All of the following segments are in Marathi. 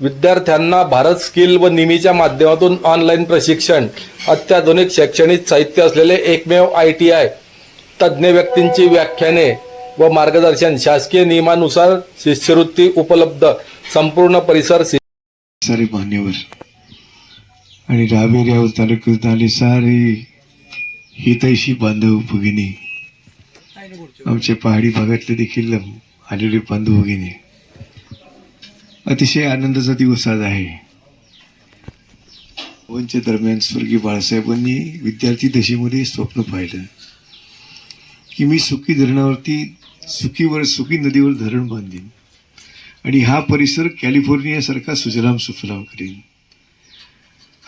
विद्यार्थ्यांना भारत स्किल व निमीच्या माध्यमातून ऑनलाईन प्रशिक्षण अत्याधुनिक शैक्षणिक साहित्य असलेले एकमेव आय टी आय तज्ज्ञ व्यक्तींची व्याख्याने व मार्गदर्शन शासकीय नियमानुसार शिष्यवृत्ती उपलब्ध संपूर्ण परिसर सारे मान्यवर. आणि रावेऱ्यावर तालुक्यात आले सारे हितैषी बांधव भगिनी. आमचे पहाडी भागातले देखील आलेले बांधव भगिनी. अतिशय आनंदाचा दिवस आज आहे. वनच्या दरम्यान स्वर्गीय बाळासाहेबांनी विद्यार्थी दशेमध्ये स्वप्न पाहिलं. की मी सुखी धरणावरती सुखीवर सुखी नदीवर धरण बांधीन. आणि हा परिसर कॅलिफोर्नियासारखा सुजलाम सुफलाम करीन.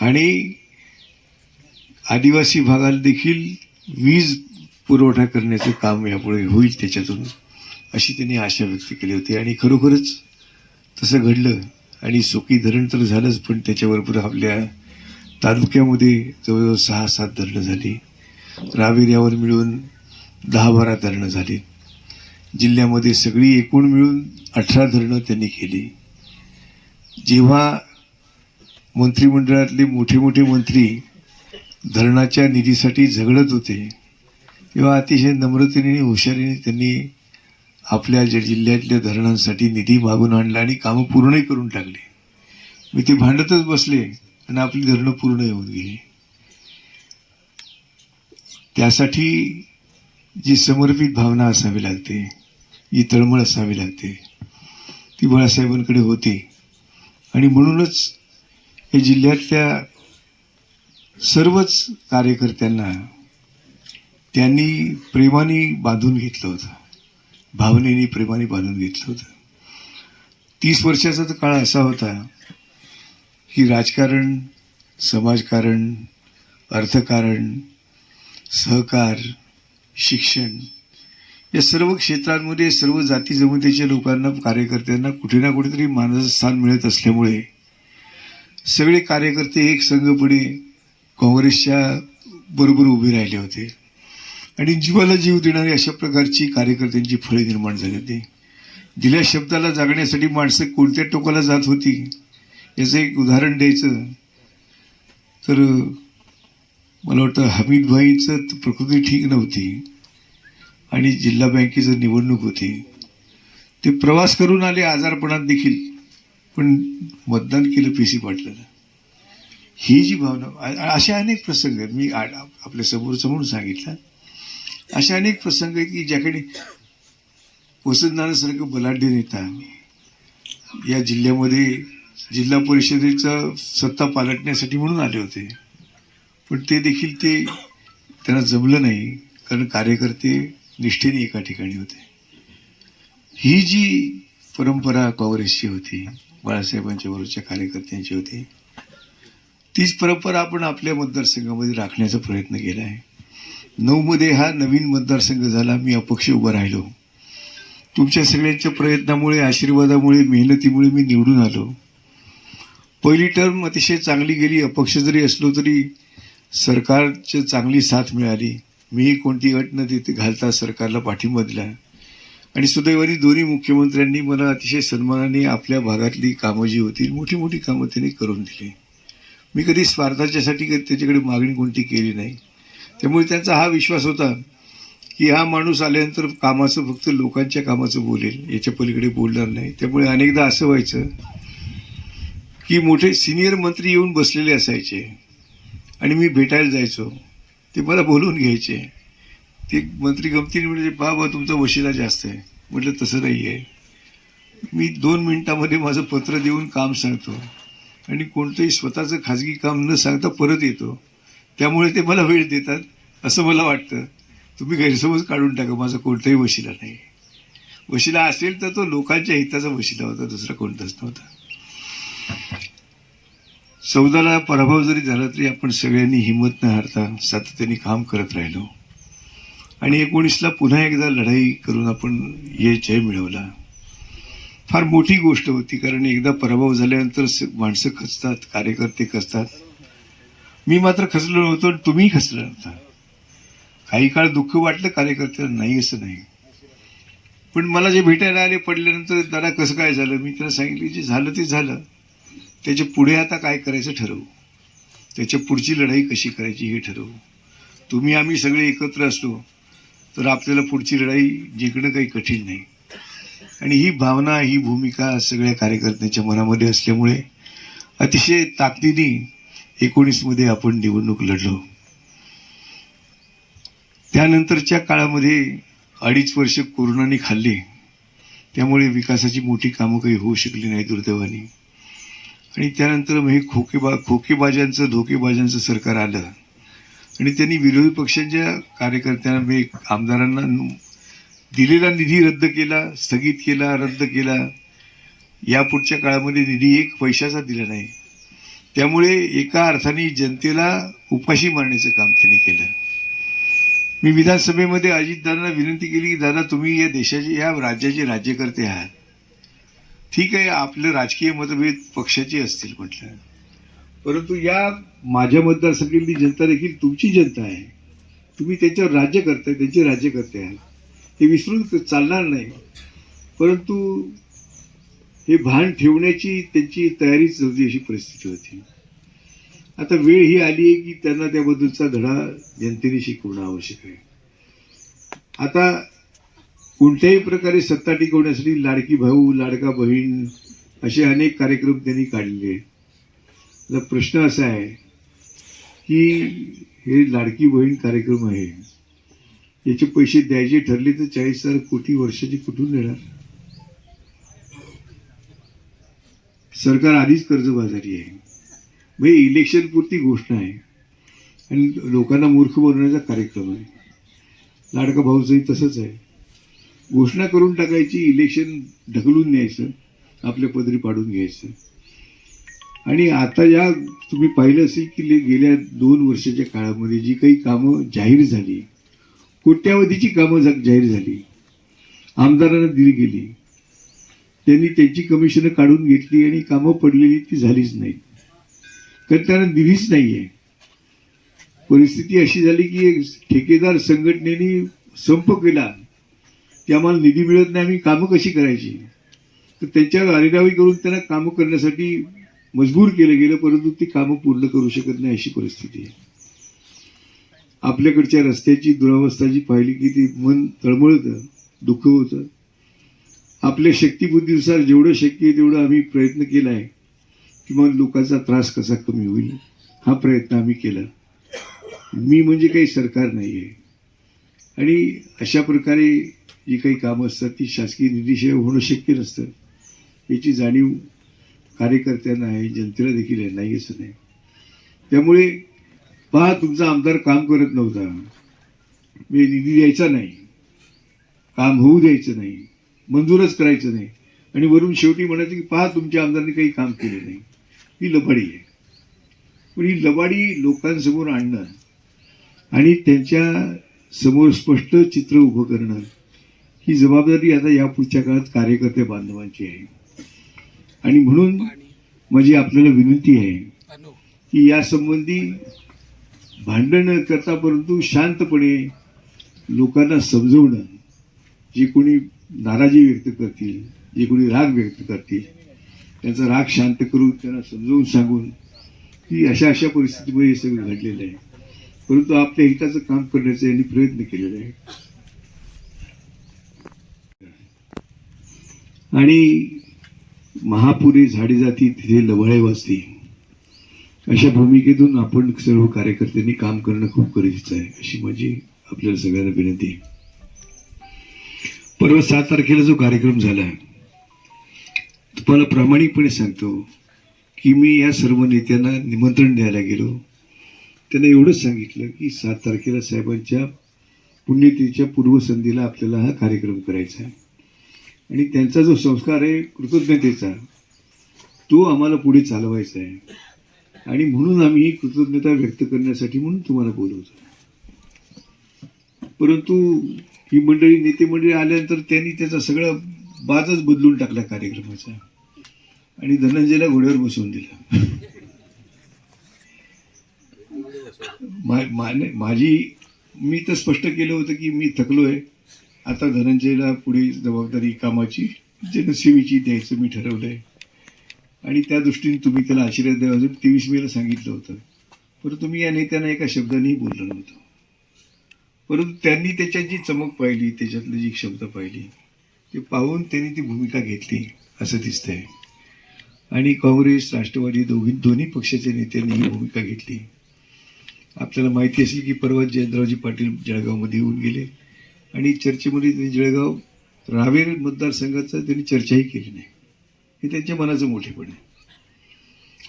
आणि आदिवासी भागाला देखील वीज पुरवठा करण्याचं काम यापुढे होईल त्याच्यातून अशी त्यांनी आशा व्यक्त केली होती. आणि खरोखरच तसं घडलं. आणि सुकी धरण तर झालंच पण त्याच्याबरोबर आपल्या तालुक्यामध्ये जवळजवळ सहा सात धरणं झाली. रावेऱ्यावर मिळून दहा बारा धरणं झाली. जिल्ह्यामध्ये सगळी एकूण मिळून अठरा धरणं त्यांनी केली. जेव्हा मंत्रिमंडळातले मोठे मोठे मंत्री धरणाच्या निधीसाठी झगडत होते तेव्हा अतिशय नम्रतेने आणि हुशारीने त्यांनी आपल्या ज्या जिल्ह्यातल्या धरणांसाठी निधी मागून आणला आणि कामं पूर्णही करून टाकली. मी ते भांडतच बसले आणि आपली धरणं पूर्ण येऊन गेली. त्यासाठी जी समर्पित भावना असावी लागते जी तळमळ असावी लागते ती बाळासाहेबांकडे होती. आणि म्हणूनच या जिल्ह्यातल्या सर्वच कार्यकर्त्यांना त्यांनी प्रेमाने बांधून घेतलं होतं. भावनेने प्रेमाने बांधून घेतलं होतं. तीस वर्षाचा तर काळ असा होता की राजकारण समाजकारण अर्थकारण सहकार शिक्षण या सर्व क्षेत्रांमध्ये सर्व जाती जमतीच्या लोकांना कार्यकर्त्यांना कुठे ना कुठेतरी मानाचं स्थान मिळत असल्यामुळे सगळे कार्यकर्ते एक संघपणे काँग्रेसच्या बरोबर उभे राहिले होते. आणि जीवाला जीव देणारी अशा प्रकारची कार्यकर्त्यांची फळे निर्माण झाली होती. दिल्या शब्दाला जागण्यासाठी माणसं कोणत्या टोकाला जात होती याचं एक उदाहरण द्यायचं. तर मला वाटतं हमीद भाईंचं प्रकृती ठीक नव्हती आणि जिल्हा बँकेचं निवडणूक होती. ते प्रवास करून आले आजारपणात देखील पण मतदान केलं पी सी पाटलाला ही जी भावना असे अशा अनेक प्रसंग आहेत. मी आपल्यासमोर समोर सांगितलं. असे अनेक प्रसंग आहेत की ज्याकडे वसंतनारायणसारखं बलाढ्य नेता या जिल्ह्यामध्ये जिल्हा परिषदेचं सत्ता पालटण्यासाठी म्हणून आले होते. पण ते देखील ते त्यांना जमलं नाही कारण कार्यकर्ते निष्ठेने एका ठिकाणी होते. ही जी परंपरा काँग्रेसची होती बाळासाहेबांच्या बरोबरच्या कार्यकर्त्यांची होती तीच परंपरा आपण आपल्या मतदारसंघामध्ये राखण्याचा प्रयत्न केला आहे. नऊमध्ये हा नवीन मतदारसंघ झाला मी अपक्ष उभा राहिलो. तुमच्या सगळ्यांच्या प्रयत्नामुळे आशीर्वादामुळे मेहनतीमुळे मी निवडून आलो. पहिली टर्म अतिशय चांगली गेली अपक्ष जरी असलो तरी सरकारची चांगली साथ मिळाली. मीही कोणती अट न देते घालता सरकारला पाठिंबा दिला. आणि सुदैवानी दोन्ही मुख्यमंत्र्यांनी मला अतिशय सन्मानाने आपल्या भागातली कामं जी होती मोठी मोठी कामं त्यांनी करून दिली. मी कधी स्वार्थाच्यासाठी कधी त्याच्याकडे मागणी कोणती केली नाही. त्यामुळे त्यांचा हा विश्वास होता की हा माणूस आल्यानंतर कामाचं फक्त लोकांच्या कामाचं बोलेल याच्या पलीकडे बोलणार नाही. त्यामुळे अनेकदा असं व्हायचं की मोठे सिनियर मंत्री येऊन बसलेले असायचे आणि मी भेटायला जायचो. ते मला बोलवून घ्यायचे. ते मंत्री गमतीने म्हणजे बाबा तुमचा वशिला जास्त आहे. म्हटलं तसं नाही आहे मी दोन मिनटामध्ये माझं पत्र देऊन काम सांगतो. आणि कोणतंही स्वतःचं खाजगी काम न सांगता परत येतो. त्यामुळे ते मला वेळ देतात असं मला वाटतं. तुम्ही गैरसमज काढून टाका माझा कोणताही वशिला नाही. वशिला असेल तर तो लोकांच्या हिताचा वशिला होता दुसरा कोणताच नव्हता. चौदाला पराभव जरी झाला तरी आपण सगळ्यांनी हिंमत न हारता सातत्याने काम करत राहिलो. आणि एकोणीसला पुन्हा एकदा लढाई करून आपण हे जय मिळवला. फार मोठी गोष्ट होती कारण एकदा पराभव झाल्यानंतर स- माणसं खचतात कार्यकर्ते खचतात. मी मात्र खचलो नव्हतो आणि तुम्ही खचला नव्हता काही काळ दुःख वाटलं कार्यकर्त्यांना नाही असं नाही. पण मला जे भेटायला आले पडल्यानंतर दादा कसं काय झालं? मी त्याला सांगितलं जे झालं ते झालं. त्याच्या पुढे आता काय करायचं ठरवू. त्याच्या पुढची लढाई कशी करायची हे ठरवू. तुम्ही आम्ही सगळे एकत्र असलो तर आपल्याला पुढची लढाई जिंकणं काही कठीण नाही. आणि ही भावना ही भूमिका सगळ्या कार्यकर्त्यांच्या मनामध्ये असल्यामुळे अतिशय ताकदीने एकोणीसमध्ये आपण निवडणूक लढलो. त्यानंतरच्या काळामध्ये अडीच वर्ष कोरोनाने खाल्ले. त्यामुळे विकासाची मोठी कामं काही होऊ शकली नाही दुर्दैवाने. आणि त्यानंतर मग हे खोकेबा खोकेबाजांचं धोकेबाजांचं सरकार आलं. आणि त्यांनी विरोधी पक्षांच्या कार्यकर्त्यांना मी आमदारांना दिलेला निधी रद्द केला स्थगित केला रद्द केला. यापुढच्या काळामध्ये निधी एक पैशाचा दिला नाही. त्यामुळे एका अर्थाने जनतेला उपाशी मारण्याचं काम त्यांनी केलं. मी विधानसभेमध्ये अजितदादांना विनंती केली की दादा तुम्ही या देशाचे या राज्याचे राज्यकर्ते आहात. ठीक आहे आपलं राजकीय मतभेद पक्षाचे असतील म्हटलं. परंतु या माझ्या मतदारसंघातली जनता देखील तुमची जनता आहे. तुम्ही त्यांच्यावर राज्य करताय त्यांचे राज्यकर्ते आहात. हे विसरून चालणार नाही. परंतु हे भान ठेवण्याची त्यांची तयारीच चालती अशी परिस्थिती होती. आता वेळ ही आली आहे की त्यांना त्याबद्दलचा धडा जनतेने शिकवणं आवश्यक आहे. आता कोणत्याही प्रकारे सत्ता टिकवण्यासाठी लाडकी भाऊ लाडका बहीण असे अनेक कार्यक्रम त्यांनी काढले आहेत. आता प्रश्न असा आहे की हे लाडकी बहीण कार्यक्रम आहे याचे पैसे द्यायचे ठरले तर चाळीस हजार कोटी वर्षाचे कुठून देणार सरकार आधीच कर्जबाजारी आहे. म्हणजे इलेक्शन पुरती घोषणा आहे. आणि लोकांना मूर्ख बनवण्याचा कार्यक्रम आहे. लाडका भाऊचंही तसंच आहे. घोषणा करून टाकायची इलेक्शन ढकलून न्यायचं आपल्या पदरी पाडून घ्यायचं. आणि आता या तुम्ही पाहिलं असेल की ले- गेल्या दोन वर्षाच्या काळामध्ये जी काही कामं जाहीर झाली कोट्यावधीची कामं जा- जाहीर झाली आमदारांना दिली गेली त्यांनी त्यांची कमिशनं काढून घेतली आणि कामं पडलेली ती झालीच नाही. कारण त्यांना दिलीच आहे परिस्थिती अशी झाली की एक ठेकेदार संघटनेने संप केला की आम्हाला निधी मिळत नाही आम्ही कामं कशी करायची? तर त्यांच्यावर अरेरावी करून त्यांना कामं करण्यासाठी मजबूर केलं गेलं परंतु ती कामं पूर्ण करू शकत नाही अशी परिस्थिती आहे. आपल्याकडच्या रस्त्याची दुरावस्था जी पाहिली की ती मन तळमळतं दुःख होतं आपल्या शक्तीबुद्धीनुसार जेवढं शक्य आहे तेवढं आम्ही प्रयत्न केला आहे की मग लोकांचा त्रास कसा कमी होईल हा प्रयत्न आम्ही केला. मी म्हणजे काही सरकार नाही आहे आणि अशा प्रकारे जी काही कामं असतात ती शासकीय निधीशिवाय होणं शक्य नसतं. याची जाणीव कार्यकर्त्यांना आहे जनतेला देखील आहे नाही असं नाही. त्यामुळे पहा तुमचा आमदार काम करत नव्हता. म्हणजे निधी द्यायचा नाही. काम होऊ द्यायचं नाही. मंजूरच करायचं नाही. आणि वरून शेवटी म्हणायचं की पहा तुमच्या आमदारांनी काही काम केले नाही. ही लबाडी आहे. पण ही लबाडी लोकांसमोर आणणं आणि त्यांच्यासमोर स्पष्ट चित्र उभं करणं ही जबाबदारी आता यापुढच्या काळात कार्यकर्ते बांधवांची आहे. आणि म्हणून माझी आपल्याला विनंती आहे की यासंबंधी भांडण न करता परंतु शांतपणे लोकांना समजवणं जे कोणी नाराजी व्यक्त करतील जे कोणी राग व्यक्त करतील त्यांचा राग शांत करून त्यांना समजावून सांगून की अशा अशा परिस्थितीमध्ये हे सगळं घडलेलं आहे. परंतु आपल्या हिताचं काम करण्याचा यांनी प्रयत्न केलेला आहे. आणि महापुरे झाडे जाती तिथे लवळे वाजती. अशा भूमिकेतून आपण सर्व कार्यकर्त्यांनी काम करणं खूप गरजेचं आहे अशी माझी आपल्याला सगळ्यांना विनंती आहे. परवा सात तारखेला जो कार्यक्रम झाला तुम्हाला प्रामाणिकपणे सांगतो की मी या सर्व नेत्यांना निमंत्रण द्यायला गेलो. त्यांना एवढंच सांगितलं की सात तारखेला साहेबांच्या पुण्यतिथीच्या पूर्वसंधीला आपल्याला हा कार्यक्रम करायचा आहे. आणि त्यांचा जो संस्कार आहे कृतज्ञतेचा तो आम्हाला पुढे चालवायचा आहे. आणि म्हणून आम्ही ही कृतज्ञता व्यक्त करण्यासाठी म्हणून तुम्हाला बोलवतो. परंतु ही मंडळी नेते मंडळी आल्यानंतर त्यांनी त्याचा सगळा बाजच बदलून टाकला कार्यक्रमाचा. आणि धनंजयला घोड्यावर बसवून दिला. मा- माझी मी तर स्पष्ट केलं होतं की मी थकलो आहे आता धनंजयला पुढे जबाबदारी कामाची जनसेवेची द्यायचं मी ठरवलं आहे आणि त्या दृष्टीने तुम्ही त्याला आशीर्वाद द्यावा अजून तेवीस मेला सांगितलं होतं. परंतु मी या नेत्यांना एका शब्दानेही बोललो नव्हतं. परंतु त्यांनी त्याच्यात जी चमक पाहिली त्याच्यातली जी क्षमता पाहिली ते पाहून त्यांनी ती भूमिका घेतली असं दिसतंय. आणि काँग्रेस राष्ट्रवादी दोघी दोन्ही पक्षाच्या नेत्यांनी ही भूमिका घेतली. आपल्याला माहिती असेल की परवा जयंतरावजी पाटील जळगावमध्ये येऊन गेले. आणि चर्चेमध्ये त्यांनी जळगाव रावेर मतदारसंघाचा त्यांनी चर्चाही केली नाही. हे त्यांच्या मनाचं मोठेपण आहे.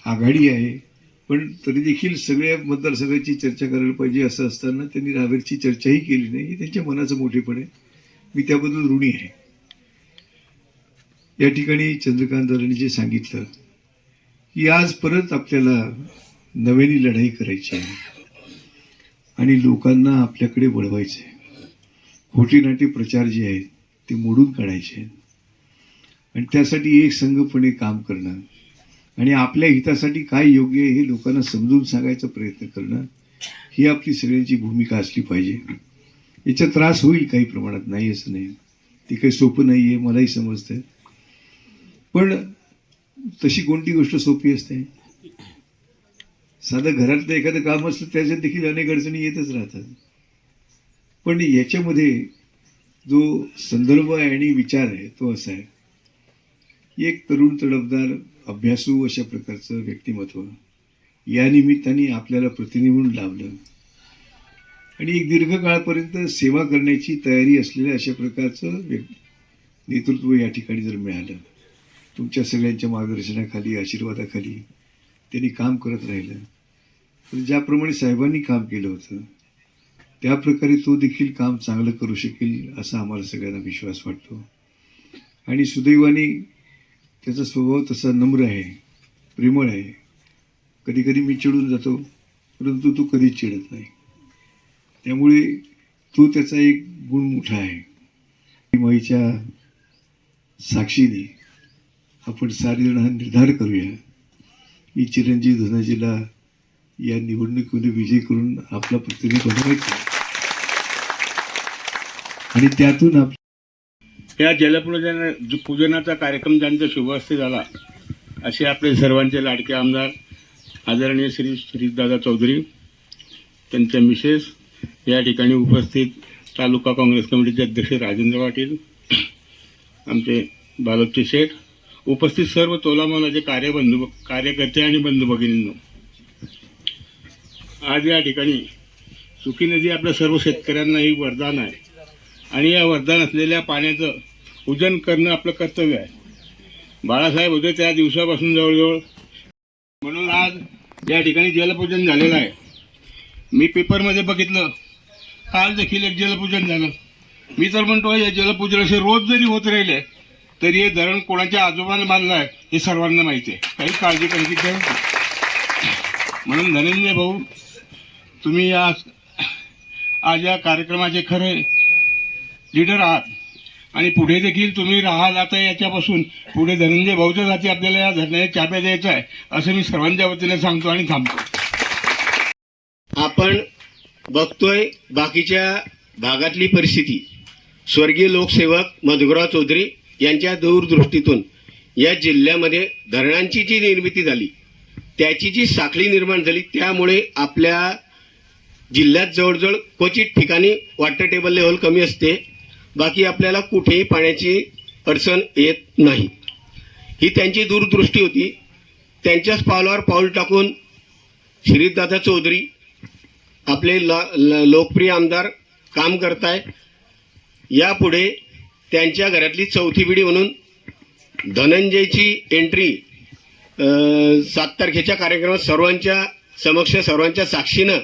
आघाडी आहे पण तरी देखील सगळ्या मतदारसंघाची चर्चा करायला पाहिजे असं असताना त्यांनी रावेरची चर्चाही केली नाही हे त्यांच्या मनाचं मोठेपण आहे. मी त्याबद्दल ऋणी आहे. या ठिकाणी चंद्रकांत दादांनी जे सांगितलं की आज परत आपल्याला नव्याने लढाई करायची आहे आणि लोकांना आपल्याकडे वळवायचं आहे. खोटी नाटी प्रचार जे आहेत ते मोडून काढायचे आहेत. आणि त्यासाठी एक संघपणे काम करणं आणि आपल्या हितासाठी काय योग्य आहे हे लोकांना समजून सांगायचा प्रयत्न करणं ही आपली सगळ्यांची भूमिका असली पाहिजे. याचा त्रास होईल काही प्रमाणात नाही असं नाही. ते काही सोपं नाही आहे मलाही समजतंय. पण तशी कोणती गोष्ट सोपी असते? साधं घरातलं एखादं काम असतं त्याच्यात देखील अनेक अडचणी येतच राहतात. पण याच्यामध्ये जो संदर्भ आहे आणि विचार आहे तो असा आहे. एक तरुण तडफदार अभ्यासू अशा प्रकारचं व्यक्तिमत्व या निमित्ताने आपल्याला प्रतिनिधी म्हणून लावलं आणि एक दीर्घकाळापर्यंत सेवा करण्याची तयारी असलेल्या अशा प्रकारचं व्यक्- नेतृत्व या ठिकाणी जर मिळालं तुमच्या सगळ्यांच्या मार्गदर्शनाखाली आशीर्वादाखाली त्यांनी काम करत राहिलं तर ज्याप्रमाणे साहेबांनी काम केलं होतं त्याप्रकारे तो देखील काम चांगलं करू शकेल असा आम्हाला सगळ्यांना विश्वास वाटतो. आणि सुदैवाने त्याचा स्वभाव तसा नम्र आहे प्रेमळ आहे. कधी कधी मी चिडून जातो परंतु तो कधीच चिडत नाही. त्यामुळे तो त्याचा एक गुण मोठा आहे. माईच्या साक्षीने आपण सारेजण हा निर्धार करूया. की चिरंजीव धनाजीला या निवडणुकीमध्ये विजय करून आपला प्रतिनिधी बनवायचा आणि त्यातून आप या जलपूजन पूजनाचा कार्यक्रम ज्यांचा शुभहस्ते झाला असे आपले सर्वांचे लाडके आमदार आदरणीय श्री श्रीदादा चौधरी त्यांच्या मिसेस या ठिकाणी उपस्थित तालुका काँग्रेस कमिटीचे अध्यक्ष राजेंद्र पाटील आमचे बालकचे शेठ उपस्थित सर्व तोलामोलाचे कार्यबंधू कार्यकर्ते आणि बंधू भगिनींनो. आज या ठिकाणी सुखी नदी आपल्या सर्व शेतकऱ्यांनाही वरदान आहे. आणि या वरदान असलेल्या पाण्याचं पूजन करणं आपलं कर्तव्य आहे. बाळासाहेब होते त्या दिवसापासून जवळजवळ. म्हणून आज या ठिकाणी जलपूजन झालेलं आहे. मी पेपरमध्ये बघितलं. काल देखील एक जलपूजन झालं. मी तर म्हणतो या जलपूजन असे रोज जरी होत राहिले तरी हे धरण कोणाच्या आजोबांना बांधलं आहे हे सर्वांना माहिती आहे. काही काळजी करायची गरज म्हणून धनंजय भाऊ तुम्ही आज आज या कार्यक्रमाचे खरे लीडर आहात. आणि पुढे देखील तुम्ही राहाल आता याच्यापासून. पुढे धनंजय भाऊच्या जाती आपल्याला या धरण्याच्या चाब्या द्यायचा आहे असं मी सर्वांच्या वतीने सांगतो आणि थांबतो. आपण बघतोय बाकीच्या भागातली परिस्थिती. स्वर्गीय लोकसेवक मधुराव चौधरी यांच्या दूरदृष्टीतून या जिल्ह्यामध्ये धरणांची जी निर्मिती झाली त्याची जी साखळी निर्माण झाली त्यामुळे आपल्या जिल्ह्यात जवळजवळ क्वचित ठिकाणी वॉटर टेबल लेवल कमी असते. बाकी आपल्याला कुठेही पाण्याची अडचण येत नाही. ही त्यांची दूरदृष्टी होती. त्यांच्याच पावलावर पाऊल टाकून श्रीदादा चौधरी आपले ला- ल- लोकप्रिय आमदार काम करताय. यापुढे त्यांच्या घरातली चौथी पिढी म्हणून धनंजयची एंट्री सात तारखेच्या कार्यक्रमात सर्वांच्या समक्ष सर्वांच्या साक्षीनं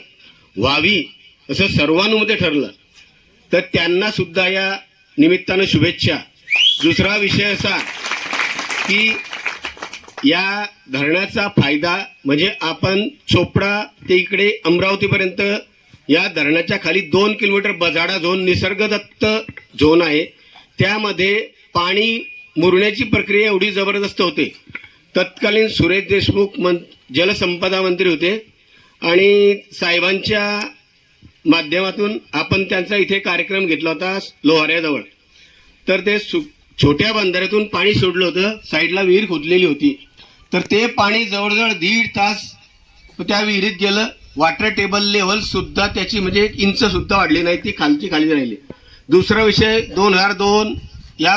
व्हावी असं सर्वानुमते ठरलं. तर त्यांना सुद्धा या निमित्तानं शुभेच्छा. दुसरा विषय असा की या धरणाचा फायदा म्हणजे आपण चोपडा ते इकडे अमरावतीपर्यंत या धरणाच्या खाली दोन किलोमीटर बजाडा झोन निसर्गदत्त झोन आहे. त्यामध्ये पाणी मुरण्याची प्रक्रिया एवढी जबरदस्त होते. तत्कालीन सुरेश देशमुख मन जलसंपदा मंत्री होते आणि साहेबांच्या माध्यमातून आपण त्यांचा इथे कार्यक्रम घेतला होता लोहाऱ्याजवळ. तर ते सु छोट्या बंधाऱ्यातून पाणी सोडलं होतं साईडला विहीर खोदलेली होती. तर ते पाणी जवळजवळ दीड तास त्या विहिरीत गेलं. वॉटर टेबल लेवल सुद्धा त्याची म्हणजे एक इंच सुद्धा वाढली नाही ती खालची खाली राहिली. दुसरा विषय दोन हजार दोन या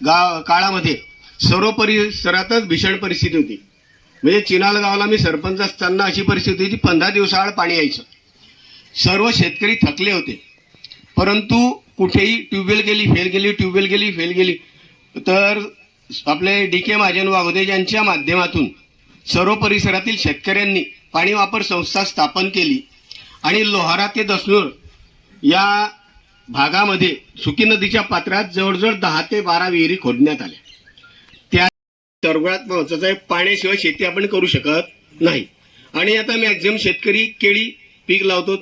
गाव काळामध्ये सर्व परिसरातच भीषण परिस्थिती होती. म्हणजे चिनाल गावाला मी सरपंच असताना अशी परिस्थिती होती पंधरा दिवसाआड पाणी यायचं. सर्व शेतकरी थकले होते. परंतु कुठेही ट्यूबवेल गेली फेल गेली ट्यूबवेल गेली फेल गेली. तर आपले डी के महाजन वाघोदे यांच्या माध्यमातून सर्व परिसरातील शेतकऱ्यांनी पाणी वापर संस्था स्थापन केली आणि लोहारा ते दसनूर या भागामध्ये सुकी नदीच्या पात्रात जवळजवळ दहा ते बारा विहिरी खोदण्यात आल्या. त्या तरगुळात महत्वाचं आहे पाण्याशिवाय शेती आपण करू शकत नाही. आणि आता मॅक्झिमम शेतकरी केळी पीक लावतो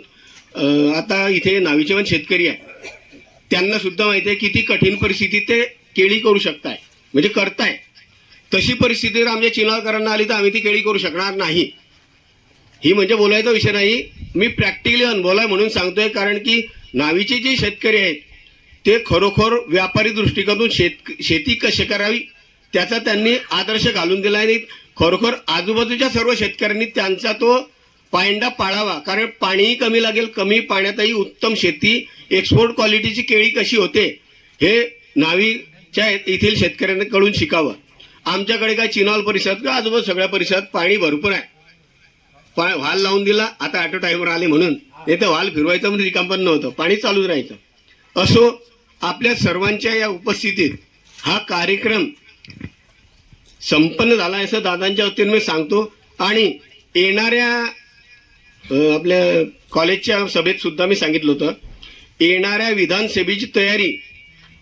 आता इथे नावीचे पण शेतकरी आहे. त्यांना सुद्धा माहिती आहे किती कठीण परिस्थितीत ते केळी करू शकताय. म्हणजे करताय. तशी परिस्थिती जर आमच्या चिनाळकरांना आली तर आम्ही ती केळी करू शकणार नाही. ही म्हणजे बोलायचा विषय नाही. मी प्रॅक्टिकली अनुभवलाय म्हणून सांगतोय कारण की नावीचे जे शेतकरी आहेत ते खरोखर व्यापारी दृष्टिकोनातून शेत शेती कशी करावी त्याचा त्यांनी आदर्श घालून दिला आणि खरोखर आजूबाजूच्या सर्व शेतकऱ्यांनी त्यांचा तो पायंडा पाळावा. कारण पाणीही कमी लागेल कमी पाण्यातही उत्तम शेती. एक्सपोर्ट क्वालिटीची केळी कशी होते हे नावीच्या येथील शेतकऱ्यांकडून शिकावं. आमच्याकडे काय चिनॉल परिसरात का आजूबाजू सगळ्या परिसरात पाणी भरपूर आहे. पा- व्हाल लावून दिला आता ऑटो टाईमवर आले म्हणून. नाही तर व्हाल फिरवायचं म्हणजे रिकामपण नव्हतं पाणी चालूच राहायचं. असो आपल्या सर्वांच्या या उपस्थितीत हा कार्यक्रम संपन्न झाला असं दादांच्या वतीने मी सांगतो. आणि येणाऱ्या आपल्या कॉलेजच्या सभेत सुद्धा मी सांगितलं होतं येणाऱ्या विधानसभेची तयारी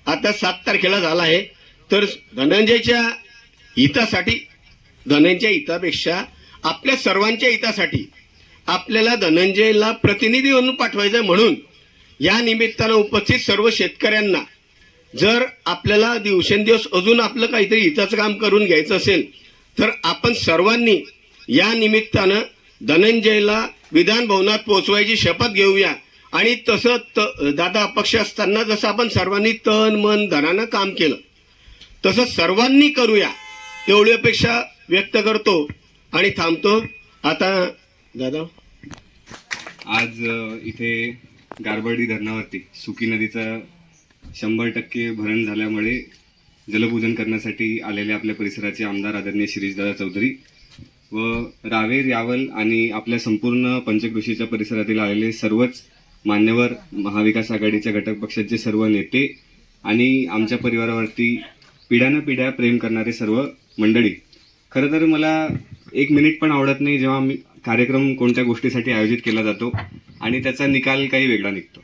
आता सात तारखेला झाला आहे. तर धनंजयच्या हितासाठी धनंजय हितापेक्षा आपल्या सर्वांच्या हितासाठी आपल्याला धनंजयला प्रतिनिधी म्हणून पाठवायचं म्हणून या निमित्तानं उपस्थित सर्व शेतकऱ्यांना जर आपल्याला दिवसेंदिवस अजून आपलं काहीतरी हिताचं काम करून घ्यायचं असेल तर आपण सर्वांनी या निमित्तानं धनंजयला विधान भवनात पोहोचवायची शपथ घेऊया. आणि तसं त दादा अपक्ष असताना जसं आपण सर्वांनी तन मन धनानं काम केलं तसं सर्वांनी करूया एवढी अपेक्षा व्यक्त करतो आणि थांबतो. आता दादा? आज इथे गारबडी धरणावरती सुकी नदीचं शंभर टक्के भरण झाल्यामुळे जलपूजन करण्यासाठी आलेले आपल्या परिसराचे आमदार आदरणीय शिरीषदादा चौधरी व रावेर यावल आणि आपल्या संपूर्ण पंचकृषीच्या परिसरातील आलेले सर्वच मान्यवर महाविकास आघाडीच्या घटक पक्षाचे सर्व नेते आणि आमच्या परिवारावरती पिढ्यानं पिढ्या प्रेम करणारे सर्व मंडळी. खरं तर मला एक मिनिट पण आवडत नाही जेव्हा मी कार्यक्रम कोणत्या गोष्टीसाठी आयोजित केला जातो आणि त्याचा निकाल काही वेगळा निघतो.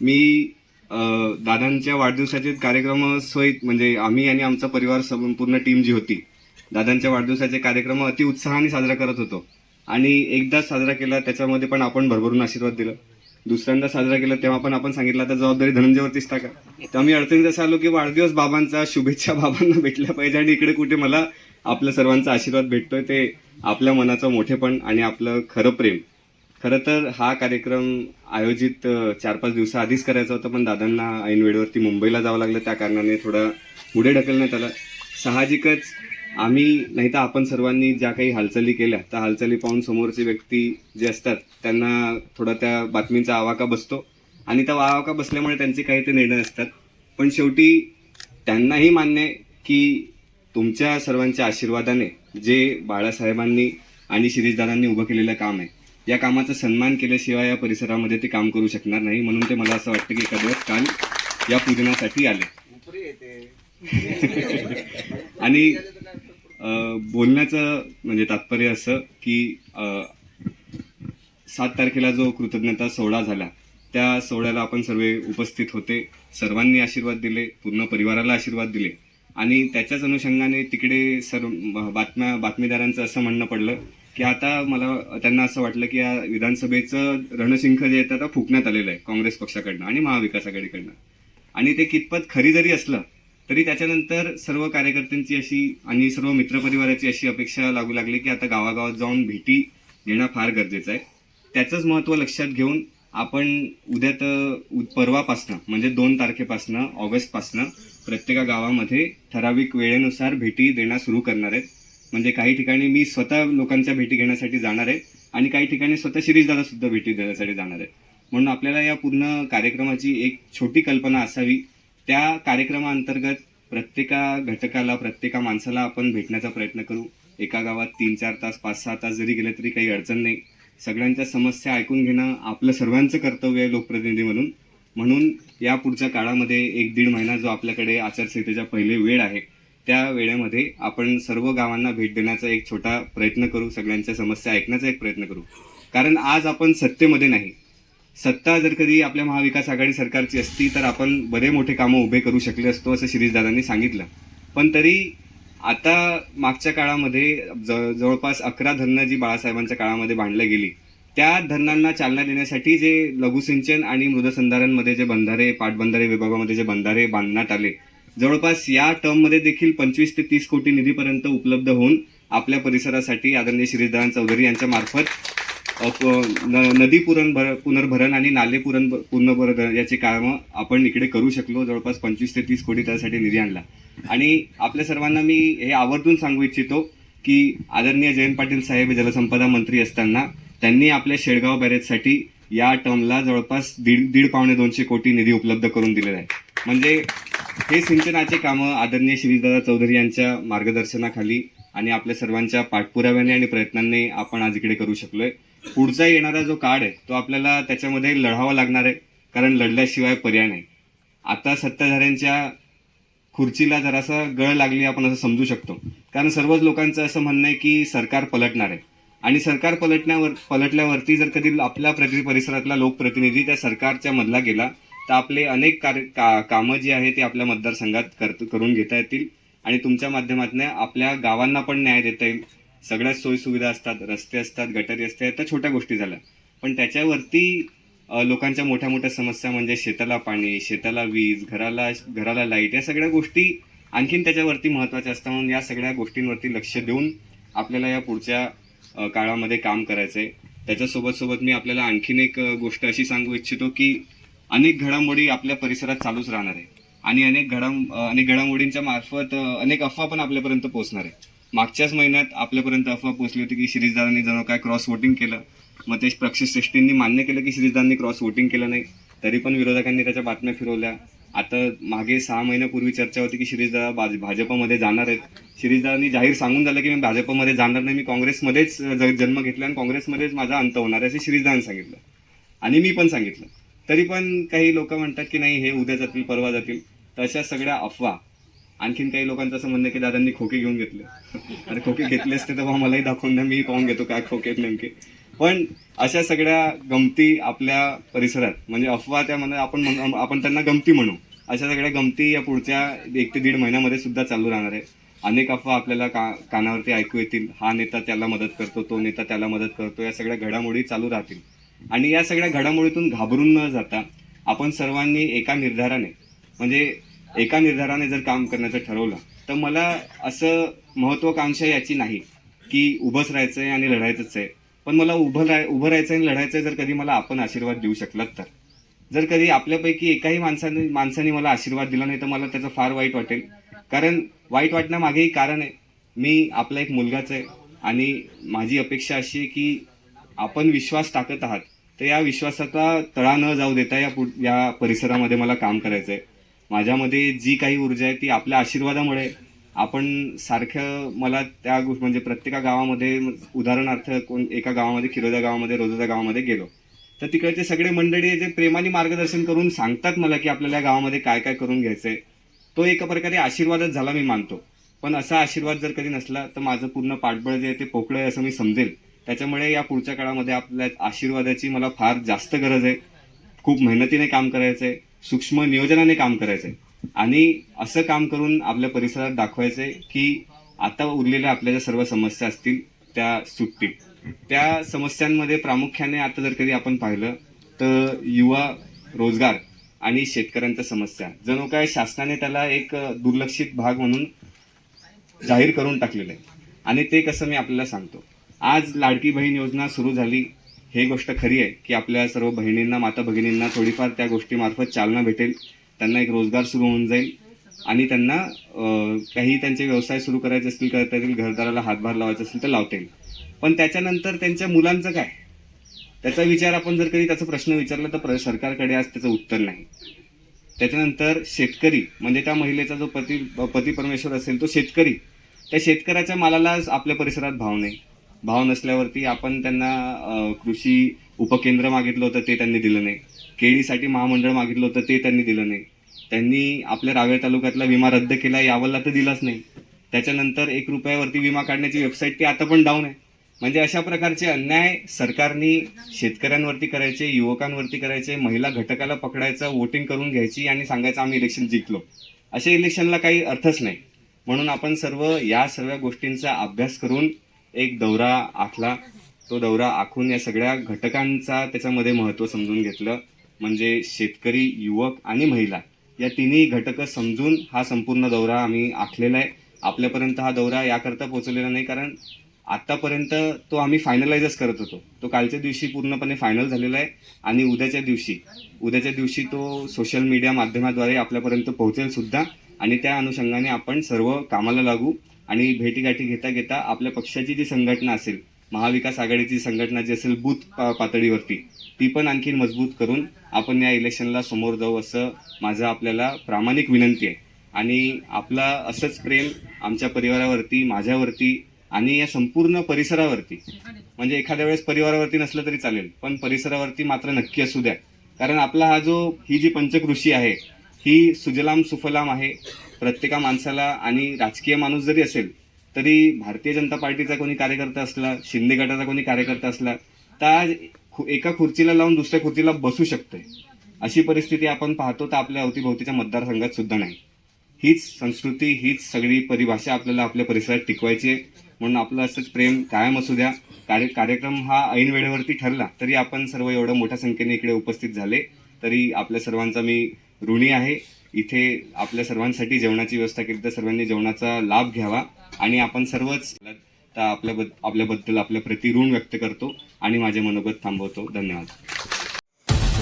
मी दादांच्या वाढदिवसाचे कार्यक्रम सोयीत म्हणजे आम्ही आणि आमचा परिवार संपूर्ण टीम जी होती दादांच्या वाढदिवसाचे कार्यक्रम अति उत्साहाने साजरा करत होतो. आणि एकदाच साजरा केला त्याच्यामध्ये पण आपण भरभरून आशीर्वाद दिला. दुसऱ्यांदा साजरा केला तेव्हा पण आपण सांगितलं आता जबाबदारी धनंजयवरतीच टाका. तर मी अडचणीत असं आलो की वाढदिवस बाबांचा शुभेच्छा बाबांना भेटल्या पाहिजे आणि इकडे कुठे मला आपल्या सर्वांचा आशीर्वाद भेटतोय ते आपल्या मनाचं मोठेपण आणि आपलं खरं प्रेम. खरं तर हा कार्यक्रम आयोजित चार पाच दिवसाआधीच करायचा होता पण दादांना ऐन वेळेवरती मुंबईला जावं लागलं. त्या कारणाने थोडा पुढे ढकलण्यात आला. साहजिकच आम्ही नाही तर आपण सर्वांनी ज्या काही हालचाली केल्या त्या हालचाली पाहून समोरचे व्यक्ती जे असतात त्यांना थोडा त्या बातमींचा आवाका बसतो. आणि त्या आवाका बसल्यामुळे त्यांचे काही ते निर्णय असतात. पण शेवटी त्यांनाही मान्य आहे की तुमच्या सर्वांच्या आशीर्वादाने जे बाळासाहेबांनी आणि शिरीषदारांनी उभं केलेलं काम आहे या कामाचा सन्मान केल्याशिवाय या परिसरामध्ये ते काम करू शकणार नाही म्हणून ते मला असं वाटतं की एखाद्या वेळेस काल या पूजनासाठी आले. आणि बोलण्याचं म्हणजे तात्पर्य असं की सात तारखेला जो कृतज्ञता सोहळा झाला त्या सोहळ्याला आपण सर्व उपस्थित होते सर्वांनी आशीर्वाद दिले पूर्ण परिवाराला आशीर्वाद दिले. आणि त्याच्याच अनुषंगाने तिकडे सर्व बातम्या बातमीदारांचं असं म्हणणं पडलं की आता मला त्यांना असं वाटलं की या विधानसभेचं रणशिंख जे आहे ते आता फुकण्यात आलेलं आहे काँग्रेस पक्षाकडनं आणि महाविकास आघाडीकडनं. आणि ते कितपत खरी जरी असलं तरी त्याच्यानंतर सर्व कार्यकर्त्यांची अशी आणि सर्व मित्रपरिवाराची अशी अपेक्षा लागू लागली की आता गावागावात जाऊन भेटी घेणं फार गरजेचं आहे. त्याचंच महत्त्व लक्षात घेऊन आपण उद्या तर परवापासनं म्हणजे दोन तारखेपासनं ऑगस्टपासनं प्रत्येका गावामध्ये ठराविक वेळेनुसार भेटी देणं सुरू करणार आहेत. म्हणजे काही ठिकाणी मी स्वतः लोकांच्या भेटी घेण्यासाठी जाणार आहे आणि काही ठिकाणी स्वतः शिरीषदादा सुद्धा भेटी देण्यासाठी जाणार आहे म्हणून आपल्याला या पूर्ण कार्यक्रमाची एक छोटी कल्पना असावी. त्या कार्यक्रमाअंतर्गत प्रत्येका घटकाला प्रत्येका माणसाला आपण भेटण्याचा प्रयत्न करू. एका गावात तीन चार तास पाच सहा तास जरी गेले तरी काही अडचण नाही. सगळ्यांच्या समस्या ऐकून घेणं आपलं सर्वांचं कर्तव्य आहे लोकप्रतिनिधी म्हणून. म्हणून या पुढच्या काळामध्ये एक दीड महिना जो आपल्याकडे आचारसंहितेचा पहिले वेळ आहे त्या वेळेमध्ये आपण सर्व गावांना भेट देण्याचा एक छोटा प्रयत्न करू सगळ्यांच्या समस्या ऐकण्याचा एक प्रयत्न करू. कारण आज आपण सत्तेमध्ये नाही. सत्ता जर कधी आपल्या महाविकास आघाडी सरकारची असती तर आपण बरे मोठे कामं उभे करू शकले असतो असं शिरीषदादांनी सांगितलं. पण तरी आता मागच्या काळामध्ये ज- जवळपास अकरा धरणं जी बाळासाहेबांच्या काळामध्ये बांधल्या गेली त्या धरणांना चालना देण्यासाठी जे लघुसिंचन आणि मृदसंधारणमध्ये जे बंधारे पाटबंधारे विभागामध्ये जे बंधारे बांधण्यात आले जवळपास या टर्ममध्ये देखील पंचवीस ते तीस कोटी निधीपर्यंत उपलब्ध होऊन आपल्या परिसरासाठी आदरणीय श्रीधरन चौधरी यांच्या मार्फत नदी पुरण भर पुनर्भरण आणि नाले पुरण पुनर्भरण याची कामं आपण इकडे करू शकलो जवळपास पंचवीस ते तीस कोटी त्यासाठी निधी आणला. आणि आपल्या सर्वांना मी हे आवर्जून सांगू इच्छितो की आदरणीय जयंत पाटील साहेब हे जलसंपदा मंत्री असताना त्यांनी आपल्या शेळगाव बॅरेजसाठी या टर्मला जवळपास दीड दीड पावणे दोनशे कोटी निधी उपलब्ध करून दिलेला आहे. म्हणजे हे सिंचनाचे कामं आदरणीय श्रीदादा चौधरी यांच्या मार्गदर्शनाखाली आणि आपल्या सर्वांच्या पाठपुराव्याने आणि प्रयत्नांनी आपण आज इकडे करू शकलोय. पुढचा येणारा जो काळ आहे तो आपल्याला त्याच्यामध्ये लढावा लागणार आहे कारण लढल्याशिवाय पर्याय नाही. आता सत्ताधाऱ्यांच्या खुर्चीला जरासा गळ लागली आपण असं समजू शकतो. कारण सर्वच लोकांचं असं म्हणणं आहे की सरकार पलटणार आहे. आणि सरकार पलटण्यावर पलटल्यावरती जर कधी आपल्या प्रति परिसरातला लोकप्रतिनिधी त्या सरकारच्या मधला गेला तर आपले अनेक कार्य का कामं जी आहे ती आपल्या मतदारसंघात करत करून घेता येतील. आणि तुमच्या माध्यमातून आपल्या गावांना पण न्याय देता येईल. सगळ्याच सोयीसुविधा असतात रस्ते असतात गटारी असतात त्या छोट्या गोष्टी झाल्या. पण त्याच्यावरती लोकांच्या मोठ्या मोठ्या समस्या म्हणजे शेताला पाणी शेताला वीज घराला घराला लाइट या सगळ्या गोष्टी आणखीन त्याच्यावरती महत्त्वाच्या असतात. म्हणून या सगळ्या गोष्टींवरती लक्ष देऊन आपल्याला या पुढच्या काळामध्ये काम करायचं आहे त्याच्यासोबत सोबत मी आपल्याला आणखीन एक गोष्ट अशी सांगू इच्छितो की अनेक घडामोडी आपल्या परिसरात चालूच राहणार आहे. आणि अनेक घडाम अनेक घडामोडींच्या मार्फत अनेक अफवा पण आपल्यापर्यंत पोहोचणार आहे. मागच्याच महिन्यात आपल्यापर्यंत अफवा पोहोचली होती की शिरीषदारांनी जणू काय क्रॉस वोटिंग केलं. मग ते पक्षश्रेष्ठींनी मान्य केलं की शिरीषदारांनी क्रॉस वोटिंग केलं नाही. तरी पण विरोधकांनी त्याच्या बातम्या फिरवल्या. आता मागे सहा महिन्यापूर्वी चर्चा होती की शिरीषदादा भाज- भाजपमध्ये जाणार आहेत. शिरीषदारांनी जाहीर सांगून झालं की मी भाजपमध्ये जाणार नाही. मी काँग्रेसमध्येच जन्म घेतला आणि काँग्रेसमध्येच माझा अंत होणार आहे असे शिरीषदारांनी सांगितलं. आणि मी पण सांगितलं. तरी पण काही लोक म्हणतात की नाही हे उद्या जातील परवा जातील. तर अशा सगळ्या अफवा आणखीन काही लोकांचं असं म्हणणं की दादांनी खोके घेऊन घेतले. अरे खोके घेतले असते तर मलाही दाखवून द्या मी पाहून घेतो काय खोके नेमके. पण अशा सगळ्या गमती आपल्या परिसरात म्हणजे अफवा त्यामध्ये आपण आपण त्यांना गमती म्हणू. अशा सगळ्या गमती या पुढच्या एक ते दीड महिन्यामध्ये सुद्धा चालू राहणार आहे. अनेक अफवा आपल्याला का कानावरती ऐकू येतील. हा नेता त्याला मदत करतो तो नेता त्याला मदत करतो या सगळ्या घडामोडी चालू राहतील. आणि या सगळ्या घडामोडीतून घाबरून न जाता आपण सर्वांनी एका निर्धाराने म्हणजे एका निर्धाराने जर काम करण्याचं ठरवलं तर मला असं महत्वाकांक्षा याची नाही की उभंच राहायचं आहे आणि लढायचंच आहे. पण मला उभं राह उभं राहायचं आणि लढायचं आहे जर कधी मला आपण आशीर्वाद देऊ शकलात तर. जर कधी आपल्यापैकी एकाही माणसाने माणसाने मला आशीर्वाद दिला नाही तर मला त्याचं फार वाईट वाटेल. कारण वाईट वाटण्यामागेही कारण आहे. मी आपला एक मुलगाच आहे आणि माझी अपेक्षा अशी आहे की आपण विश्वास टाकत आहात तर या विश्वासाचा तळा न जाऊ देता या पु या परिसरामध्ये मला काम करायचं आहे माझ्यामध्ये जी काही ऊर्जा आहे ती आपल्या आशीर्वादामुळे आपण सारखं मला त्या गोष्ट म्हणजे प्रत्येका गावामध्ये उदाहरणार्थ कोण एका गावामध्ये खिरोदा गावामध्ये रोजोदा गावामध्ये गेलो तर तिकडचे सगळे मंडळी जे प्रेमाने मार्गदर्शन करून सांगतात मला की आपल्याला या गावामध्ये काय काय करून घ्यायचंय तो एका प्रकारे आशीर्वादच झाला मी मानतो. पण असा आशीर्वाद जर कधी नसला तर माझं पूर्ण पाठबळ जे आहे ते पोकळं आहे असं मी समजेल. त्याच्यामुळे या पुढच्या काळामध्ये आपल्या आशीर्वादाची मला फार जास्त गरज आहे. खूप मेहनतीने काम करायचं आहे सूक्ष्म नियोजनाने काम करायचंय आणि असं काम करून आपल्या परिसरात दाखवायचंय की आता उरलेल्या आपल्या ज्या सर्व समस्या असतील त्या सुटतील. त्या समस्यांमध्ये प्रामुख्याने आता जर कधी आपण पाहिलं तर युवा रोजगार आणि शेतकऱ्यांच्या समस्या. जणू काय शासनाने त्याला एक दुर्लक्षित भाग म्हणून जाहीर करून टाकलेलं आहे. आणि ते कसं मी आपल्याला सांगतो. आज लाडकी बहीण योजना सुरू झाली. हे गोष्ट खरी आहे की आपल्या सर्व बहिणींना माता भगिनींना थोडीफार त्या गोष्टीमार्फत चालना भेटेल. त्यांना एक रोजगार सुरू होऊन जाईल. आणि त्यांना काही त्यांचे व्यवसाय सुरू करायचे असतील करता येतील घरदाराला हातभार लावायचा असेल तर लावता येईल पण त्याच्यानंतर त्यांच्या मुलांचं काय? त्याचा विचार आपण जर कधी त्याचा प्रश्न विचारला तर प्र- सरकारकडे आज त्याचं उत्तर नाही. त्याच्यानंतर शेतकरी म्हणजे त्या महिलेचा जो पती पती परमेश्वर असेल तो शेतकरी. त्या शेतकऱ्याच्या मालाला आपल्या परिसरात भाव नाही. भाव नसल्यावरती आपण त्यांना कृषी उपकेंद्र मागितलं होतं ते त्यांनी दिलं नाही. केळीसाठी महामंडळ मागितलं होतं ते त्यांनी दिलं नाही. त्यांनी आपल्या रावेर तालुक्यातला विमा रद्द केला यावरला तर दिलाच नाही. त्याच्यानंतर एक रुपयावरती विमा काढण्याची वेबसाईट ती आता पण डाऊन आहे. म्हणजे अशा प्रकारचे अन्याय सरकारने शेतकऱ्यांवरती करायचे युवकांवरती करायचे महिला घटकाला पकडायचं वोटिंग करून घ्यायची आणि सांगायचं आम्ही इलेक्शन जिंकलो. अशा इलेक्शनला काही अर्थच नाही. म्हणून आपण सर्व या सर्व गोष्टींचा अभ्यास करून एक दौरा आखला. तो दौरा आखून या सगळ्या घटकांचा त्याच्यामध्ये महत्त्व समजून घेतलं. म्हणजे शेतकरी युवक आणि महिला. या तिन्ही घटकं समजून हा संपूर्ण दौरा आम्ही आखलेला आहे. आपल्यापर्यंत हा दौरा याकरता पोहोचलेला नाही कारण आत्तापर्यंत तो आम्ही फायनलाइजच करत होतो. तो कालच्या दिवशी पूर्णपणे फायनल झालेला आहे आणि उद्याच्या दिवशी. उद्याच्या दिवशी तो सोशल मीडिया माध्यमाद्वारे आपल्यापर्यंत पोहोचेल सुद्धा आणि त्या अनुषंगाने आपण सर्व कामाला लागू. आणि भेटीगाठी घेता घेता आपल्या पक्षाची जी संघटना असेल महाविकास आघाडीची संघटना जी असेल बूथ पातळीवरती ती पण आणखी मजबूत करून आपण या इलेक्शनला समोर जाऊ असं माझं आपल्याला प्रामाणिक विनंती आहे. आणि आपला असंच प्रेम आमच्या परिवारावरती माझ्यावरती आणि या संपूर्ण परिसरावरती म्हणजे एखाद्या वेळेस परिवारावरती नसलं तरी चालेल पण परिसरावरती मात्र नक्की असू द्या. कारण आपला हा जो ही जी पंचकृषी आहे ही सुजलाम सुफलाम आहे प्रत्येका माणसाला आणि राजकीय माणूस जरी असेल तरी भारतीय जनता पार्टीचा कोणी कार्यकर्ता असला शिंदे गटाचा कोणी कार्यकर्ता असला तर खु- एका खुर्चीला लावून दुसऱ्या खुर्चीला बसू शकते अशी परिस्थिती आपण पाहतो तर आपल्या अवतीभोवतीच्या मतदारसंघात सुद्धा नाही. हीच संस्कृती हीच सगळी परिभाषा आपल्याला आपल्या परिसरात टिकवायची आहे. म्हणून आपलं असंच प्रेम कायम असू द्या. कार्य कार्यक्रम हा ऐन वेळेवरती ठरला तरी आपण सर्व एवढं मोठ्या संख्येने इकडे उपस्थित झाले तरी आपल्या सर्वांचा मी ऋणी आहे. इथे आपल्या सर्वांसाठी जेवणाची व्यवस्था केली तर सर्वांनी जेवणाचा लाभ घ्यावा आणि आपण सर्वच तर आपल्याबद्द आपल्याबद्दल आपल्या प्रति ऋण व्यक्त करतो आणि माझे मनोगत थांबवतो. धन्यवाद.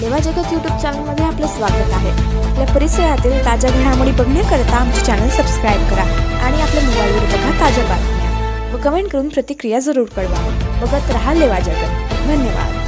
लेवा जगत यूट्यूब चॅनलमध्ये आपलं स्वागत आहे. आपल्या परिसरातील ताज्या घडामोडी बघण्याकरता आमचे चॅनल सबस्क्राईब करा आणि आपल्या मोबाईलवर बघा ताज्या बातम्या व कमेंट करून प्रतिक्रिया जरूर कळवा. बघत राहा लेवा जगत. धन्यवाद.